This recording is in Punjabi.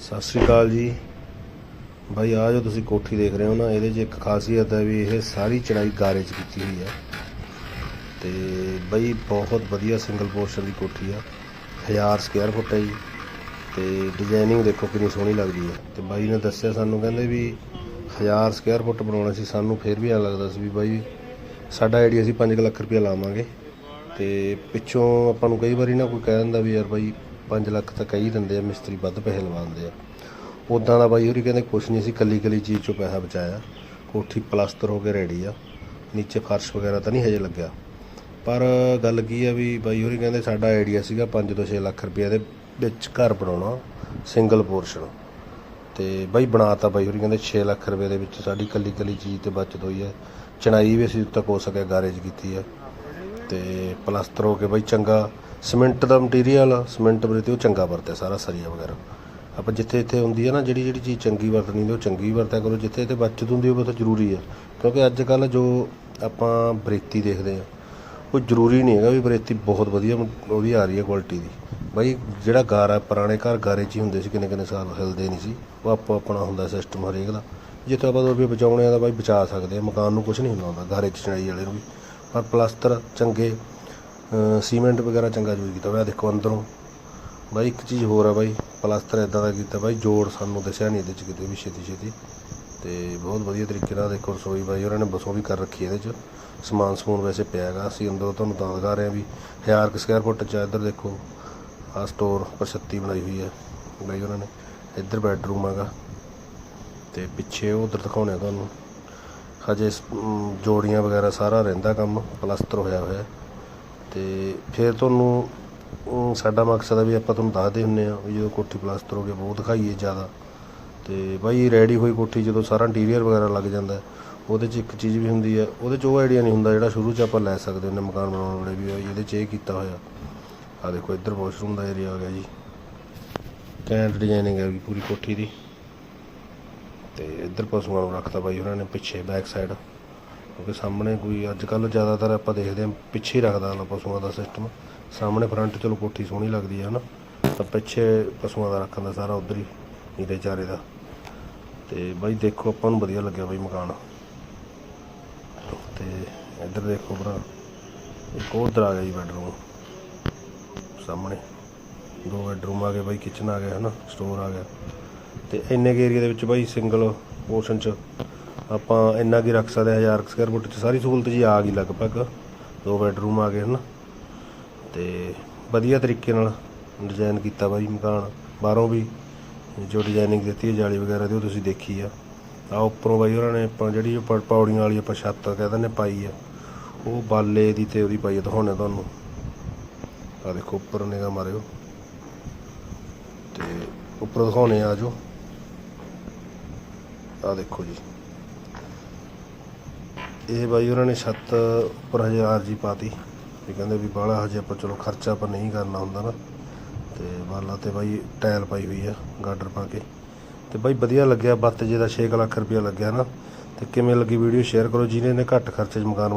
ਸਤਿ ਸ਼੍ਰੀ ਅਕਾਲ ਜੀ। ਭਾਈ ਆ ਜੋ ਤੁਸੀਂ ਕੋਠੀ ਦੇਖ ਰਹੇ ਹੋ ਨਾ। ਇਹਦੇ 'ਚ ਇੱਕ ਖਾਸੀਅਤ ਹੈ ਵੀ ਇਹ ਸਾਰੀ ਚੜਾਈ ਗਾਰੇ 'ਚ ਕੀਤੀ ਹੋਈ ਹੈ। ਤੇ ਬਈ, ਬਹੁਤ ਵਧੀਆ ਸਿੰਗਲ ਪੋਰਸ਼ਨ ਦੀ ਕੋਠੀ ਆ। 1000 ਸਕੁਅਰ ਫੁੱਟ ਹੈ ਜੀ। ਤੇ ਡਿਜ਼ਾਈਨਿੰਗ ਦੇਖੋ ਕਿੰਨੀ ਸੋਹਣੀ ਲੱਗਦੀ ਹੈ। ਤੇ ਬਾਈ ਨੇ ਦੱਸਿਆ ਸਾਨੂੰ, ਕਹਿੰਦੇ ਵੀ 1000 ਸਕੁਅਰ ਫੁੱਟ ਬਣਾਉਣਾ ਸੀ। ਸਾਨੂੰ ਫਿਰ ਵੀ ਐਂ ਲੱਗਦਾ ਸੀ ਵੀ ਬਾਈ, ਸਾਡਾ ਆਈਡੀਆ ਸੀ 5 ਲੱਖ ਰੁਪਏ ਲਾਵਾਂਗੇ। ਤੇ ਪਿੱਛੋਂ ਆਪਾਂ ਨੂੰ ਕਈ ਵਾਰੀ ਨਾ ਕੋਈ ਕਹਿ ਦਿੰਦਾ ਵੀ ਯਾਰ ਬਾਈ 5 ਲੱਖ ਤਾਂ ਕਹੀ ਦਿੰਦੇ ਆ, ਮਿਸਤਰੀ ਵੱਧ ਪੈਸੇ ਲਵਾਉਂਦੇ ਆ। ਉਦਾਂ ਦਾ ਬਾਈ ਹੋਰੀ ਕਹਿੰਦੇ ਕੁਛ ਨਹੀਂ ਸੀ ਕੱਲੀ ਕੱਲੀ ਚੀਜ਼ ਚੋਂ ਪੈਸਾ ਬਚਾਇਆ। ਕੋਠੀ ਪਲਾਸਟਰ ਹੋ ਕੇ ਰੈਡੀ ਆ। ਨੀਚੇ ਫਰਸ਼ ਵਗੈਰਾ ਤਾਂ ਨਹੀਂ ਹਜੇ ਲੱਗਿਆ। ਪਰ ਗੱਲ ਕੀ ਆ ਵੀ ਬਾਈ ਹੋਰੀ ਕਹਿੰਦੇ ਸਾਡਾ ਆਈਡੀਆ ਸੀਗਾ 5 ਤੋਂ 6 ਲੱਖ ਰੁਪਏ ਦੇ ਵਿੱਚ ਘਰ ਬਣਾਉਣਾ ਸਿੰਗਲ ਪੋਰਸ਼ਨ ਤੇ ਬਾਈ ਬਣਾਤਾ ਬਾਈ ਹੋਰੀ ਕਹਿੰਦੇ 6 ਲੱਖ ਰੁਪਏ ਦੇ ਵਿੱਚ ਸਾਡੀ ਕੱਲੀ ਕੱਲੀ ਚੀਜ਼ ਤੇ ਬਚਤ ਹੋਈ ਹੈ ਚਣਾਈ ਵੀ ਅਸੀਂ ਤੱਕ ਹੋ ਸਕਿਆ ਗਾਰੇਜ ਕੀਤੀ ਹੈ ਤੇ ਪਲਾਸਟਰ ਹੋ ਕੇ ਬਾਈ ਚੰਗਾ ਸਿਮੈਂਟ ਦਾ ਮਟੀਰੀਅਲ, ਸਿਮੈਂਟ ਬਰੇ ਤੇ ਉਹ ਚੰਗਾ ਵਰਤਿਆ ਸਾਰਾ ਸਰੀਆ ਵਗੈਰਾ। ਆਪਾਂ ਜਿੱਥੇ ਇੱਥੇ ਹੁੰਦੀ ਹੈ ਨਾ, ਜਿਹੜੀ ਜਿਹੜੀ ਚੀਜ਼ ਚੰਗੀ ਵਰਤਣੀ ਹੁੰਦੀ ਉਹ ਚੰਗੀ ਵਰਤਿਆ ਕਰੋ। ਜਿੱਥੇ ਇੱਥੇ ਬਚਤ ਹੁੰਦੀ ਉਹ ਤਾਂ ਜ਼ਰੂਰੀ ਹੈ ਕਿਉਂਕਿ ਅੱਜ ਕੱਲ ਜੋ ਆਪਾਂ ਬਰੇਤੀ ਦੇਖਦੇ ਆ, ਉਹ ਜ਼ਰੂਰੀ ਨਹੀਂ ਹੈਗਾ ਵੀ ਬਰੇਤੀ ਬਹੁਤ ਵਧੀਆ ਉਹਦੀ ਆ ਰਹੀ ਹੈ ਕੁਆਲਿਟੀ ਦੀ। ਬਾਈ, ਜਿਹੜਾ ਗਾਰ ਆ ਪੁਰਾਣੇ ਘਰ ਗਾਰੇ 'ਚ ਹੀ ਹੁੰਦੇ ਸੀ ਕਿੰਨੇ ਕਿੰਨੇ ਸਾਲ ਹਿਲਦੇ ਨਹੀਂ ਸੀ। ਉਹ ਆਪੋ ਆਪਣਾ ਹੁੰਦਾ ਸਿਸਟਮ ਹਰੇਕ ਦਾ। ਜਿੱਥੇ ਆਪਾਂ ਦੋ ਰੁਪਏ ਬਚਾਉਣੇ ਆ ਤਾਂ ਬਾਈ ਬਚਾ ਸਕਦੇ ਆ, ਮਕਾਨ ਨੂੰ ਕੁਝ ਨਹੀਂ ਹੁੰਦਾ ਹੁੰਦਾ, ਗਾਰੇ 'ਚ ਚਣਾਈ ਵਾਲੇ ਨੂੰ ਵੀ। ਪਰ ਪਲਾਸਟਰ ਚੰਗੇ ਸੀਮੈਂਟ ਵਗੈਰਾ ਚੰਗਾ ਯੂਜ਼ ਕੀਤਾ ਹੋਇਆ, ਦੇਖੋ ਅੰਦਰੋਂ। ਬਾਈ, ਇੱਕ ਚੀਜ਼ ਹੋਰ ਆ ਬਾਈ, ਪਲਾਸਟਰ ਇਦਾਂ ਦਾ ਕੀਤਾ ਬਾਈ, ਜੋੜ ਸਾਨੂੰ ਦੱਸਿਆ ਨਹੀਂ ਇਹਦੇ 'ਚ ਕਿਤੇ ਵੀ ਛੇਤੀ ਛੇਤੀ। ਤੇ ਬਹੁਤ ਵਧੀਆ ਤਰੀਕੇ ਨਾਲ ਦੇਖੋ ਰਸੋਈ ਬਾਈ, ਉਹਨਾਂ ਨੇ ਬਸੋਂ ਵੀ ਕਰ ਰੱਖੀ ਇਹਦੇ 'ਚ। ਸਮਾਨ ਸਮੂਨ ਵੈਸੇ ਪਿਆ ਹੈਗਾ, ਅਸੀਂ ਅੰਦਰੋਂ ਤੁਹਾਨੂੰ ਤਾਂ ਦਿਖਾ ਰਹੇ ਹਾਂ ਵੀ 1000 ਕੁ ਸਕੁਅਰ ਫੁੱਟ 'ਚ ਇੱਧਰ ਦੇਖੋ ਆ ਸਟੋਰ ਪ੍ਰਸ਼ਤੀ ਬਣਾਈ ਹੋਈ ਹੈ ਬਾਈ ਉਹਨਾਂ ਨੇ, ਇੱਧਰ ਬੈਡਰੂਮ ਹੈਗਾ। ਤੇ ਪਿੱਛੇ ਉਧਰ ਦਿਖਾਉਣੇ ਆ ਤੁਹਾਨੂੰ। ਹਜੇ ਜੋੜੀਆਂ ਵਗੈਰਾ ਸਾਰਾ ਰਹਿੰਦਾ ਕੰਮ ਪਲਸਤਰ ਹੋਇਆ ਹੋਇਆ। ਅਤੇ ਫਿਰ ਤੁਹਾਨੂੰ ਸਾਡਾ ਮਕਸਦ ਹੈ ਵੀ ਆਪਾਂ ਤੁਹਾਨੂੰ ਦੱਸਦੇ ਹੁੰਦੇ ਹਾਂ ਵੀ ਜਦੋਂ ਕੋਠੀ ਪਲਸਤਰ ਹੋ ਗਈ ਬਹੁਤ ਦਿਖਾਈਏ ਜ਼ਿਆਦਾ। ਅਤੇ ਬਾਈ ਰੈਡੀ ਹੋਈ ਕੋਠੀ ਜਦੋਂ ਸਾਰਾ ਇੰਟੀਰੀਅਰ ਵਗੈਰਾ ਲੱਗ ਜਾਂਦਾ, ਉਹਦੇ 'ਚ ਇੱਕ ਚੀਜ਼ ਵੀ ਹੁੰਦੀ ਹੈ ਉਹਦੇ 'ਚ ਉਹ ਆਈਡੀਆ ਨਹੀਂ ਹੁੰਦਾ ਜਿਹੜਾ ਸ਼ੁਰੂ 'ਚ ਆਪਾਂ ਲੈ ਸਕਦੇ ਹੁੰਦੇ ਮਕਾਨ ਬਣਾਉਣ ਵੇਲੇ ਵੀ ਇਹਦੇ 'ਚ ਇਹ ਕੀਤਾ ਹੋਇਆ। ਆ ਦੇਖੋ ਇੱਧਰ ਵਾਸ਼ਰੂਮ ਦਾ ਏਰੀਆ ਆ ਗਿਆ ਜੀ। ਕੈਂਟ ਡਿਜ਼ਾਈਨਿੰਗ ਹੈ ਪੂਰੀ ਕੋਠੀ ਦੀ। ਤੇ ਇੱਧਰ ਪਸ਼ੂਆਂ ਨੂੰ ਰੱਖਤਾ ਬਾਈ ਉਹਨਾਂ ਨੇ ਪਿੱਛੇ ਬੈਕ ਸਾਈਡ ਕਿਉਂਕਿ ਸਾਹਮਣੇ ਕੋਈ ਅੱਜ ਕੱਲ ਜ਼ਿਆਦਾਤਰ ਆਪਾਂ ਦੇਖਦੇ ਹਾਂ, ਪਿੱਛੇ ਹੀ ਰੱਖਦਾ ਵਾਲਾ ਪਸ਼ੂਆਂ ਦਾ ਸਿਸਟਮ ਸਾਹਮਣੇ ਫਰੰਟ ਚਲੋ ਕੋਠੀ ਸੋਹਣੀ ਲੱਗਦੀ ਹੈ ਹਨਾ, ਤਾਂ ਪਿੱਛੇ ਪਸ਼ੂਆਂ ਦਾ ਰੱਖਣ ਦਾ ਸਾਰਾ ਉਧਰ ਹੀ ਨੀਲੇ ਚਾਰੇ ਦਾ। ਤੇ ਬਾਈ ਦੇਖੋ ਆਪਾਂ ਨੂੰ ਵਧੀਆ ਲੱਗਿਆ ਬਾਈ ਮਕਾਨ। ਤੇ ਇੱਧਰ ਦੇਖੋ ਭਰਾ, ਇੱਕ ਉਧਰ ਆ ਗਿਆ ਜੀ ਬੈਡਰੂਮ ਸਾਹਮਣੇ ਦੋ ਬੈਡਰੂਮ ਆ ਗਏ ਬਾਈ ਕਿਚਨ ਆ ਗਿਆ ਹਨਾ ਸਟੋਰ ਆ ਗਿਆ। ਤੇ ਇੰਨੇ ਕੁ ਏਰੀਆ ਦੇ ਵਿੱਚ ਬਾਈ ਸਿੰਗਲ ਪੋਰਸ਼ਨ ਚ ਆਪਾਂ ਇੰਨਾ ਕੀ ਰੱਖ ਸਕਦੇ ਹਾਂ 1000 ਸਕੁਅਰ ਫੁੱਟ ਚ ਸਾਰੀ ਸਹੂਲਤ ਜੀ ਆ ਗਈ ਲਗਭਗ। ਦੋ ਬੈਡਰੂਮ ਆ ਗਏ ਹਨ। ਤੇ ਵਧੀਆ ਤਰੀਕੇ ਨਾਲ ਡਿਜ਼ਾਈਨ ਕੀਤਾ ਬਾਈ ਮਕਾਨ। ਬਾਹਰੋਂ ਵੀ ਜੋ ਡਿਜ਼ਾਈਨਿੰਗ ਦਿੱਤੀ ਹੈ ਜਾਲੀ ਵਗੈਰਾ ਦੀ ਉਹ ਤੁਸੀਂ ਦੇਖੀ ਆ। ਆ ਉੱਪਰੋਂ ਬਾਈ ਉਹਨਾਂ ਨੇ ਆਪਾਂ ਜਿਹੜੀ ਪੌੜੀਆਂ ਵਾਲੀ ਆਪਾਂ ਛੱਤ ਕਹਿੰਦੇ ਨੇ ਪਾਈ ਆ। ਉਹ ਬਾਲੇ ਦੀ ਤੇ ਉਹਦੀ ਪਾਈ ਆ, ਦਿਖਾਉਣੇ ਤੁਹਾਨੂੰ। ਆ ਦੇਖੋ, ਉੱਪਰ ਨਿਗਾਹ ਮਾਰਿਓ। ਤੇ ਉੱਪਰ ਦਿਖਾਉਣੇ ਆ ਜੋ ਆ ਦੇਖੋ ਜੀ। ਇਹ ਬਾਈ ਉਹਨਾਂ ਨੇ ਛੱਤ ਉੱਪਰ ਹਜੇ ਆਰਜੀ ਪਾਤੀ। ਵੀ ਕਹਿੰਦੇ ਵੀ ਬਾਹਲਾ ਹਜੇ ਆਪਾਂ ਚਲੋ ਖਰਚਾ ਆਪਾਂ ਨਹੀਂ ਕਰਨਾ ਹੁੰਦਾ ਨਾ। ਤੇ ਬਾਲਾ ਤੇ ਬਾਈ ਟਾਇਲ ਪਾਈ ਹੋਈ ਆ, ਗਾਡਰ ਪਾ ਕੇ। ਤੇ ਬਾਈ ਵਧੀਆ ਲੱਗਿਆ, ਬੱਤ ਜੇ ਦਾ 6 ਲੱਖ ਰੁਪਇਆ ਲੱਗਿਆ ਨਾ। ਤੇ ਕਿਵੇਂ ਲੱਗੀ ਵੀਡੀਓ ਸ਼ੇਅਰ ਕਰੋ, ਜਿਹਨੇ ਨੇ ਘੱਟ ਖਰਚੇ 'ਚ ਮਕਾਨ